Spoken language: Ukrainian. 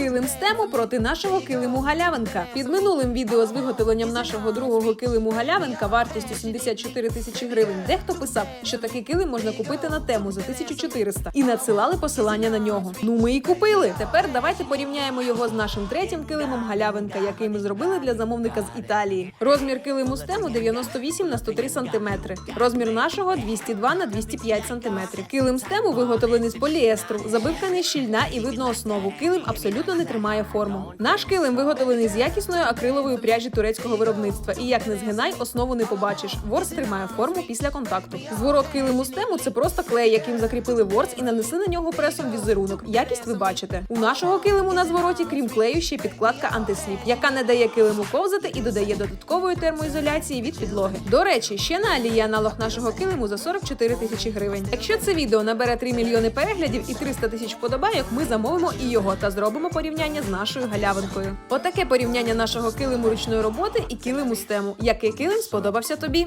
Килим з тему проти нашого килиму галявинка. Під минулим відео з виготовленням нашого другого килиму галявинка вартістю 74 тисячі гривень. Дехто писав, що такий килим можна купити на тему за 1400 і надсилали посилання на нього. Ну ми і купили. Тепер давайте порівняємо його з нашим третім килимом галявинка, який ми зробили для замовника з Італії. Розмір килиму з тему 98 на 103 см. Розмір нашого 202 на 205 см. Килим з тему виготовлений з поліестру. Забивка не щільна і видно основу. Килим абсолютно не тримає форму. Наш килим виготовлений з якісної акрилової пряжі турецького виробництва. І як не згинай, основу не побачиш. Ворс тримає форму після контакту. Зворот килиму з тему це просто клей, яким закріпили ворс і нанесли на нього пресом візерунок. Якість ви бачите. У нашого килиму на звороті, крім клею, ще підкладка антисліп, яка не дає килиму ковзати і додає додаткової термоізоляції від підлоги. До речі, ще на Алі є аналог нашого килиму за 44 тисячі гривень. Якщо це відео набере 3 мільйони переглядів і 300 тисяч вподобайок, ми замовимо і його та зробимо порівняння з нашою галявинкою. Отаке порівняння нашого килиму ручної роботи і килиму стему. Який килим сподобався тобі?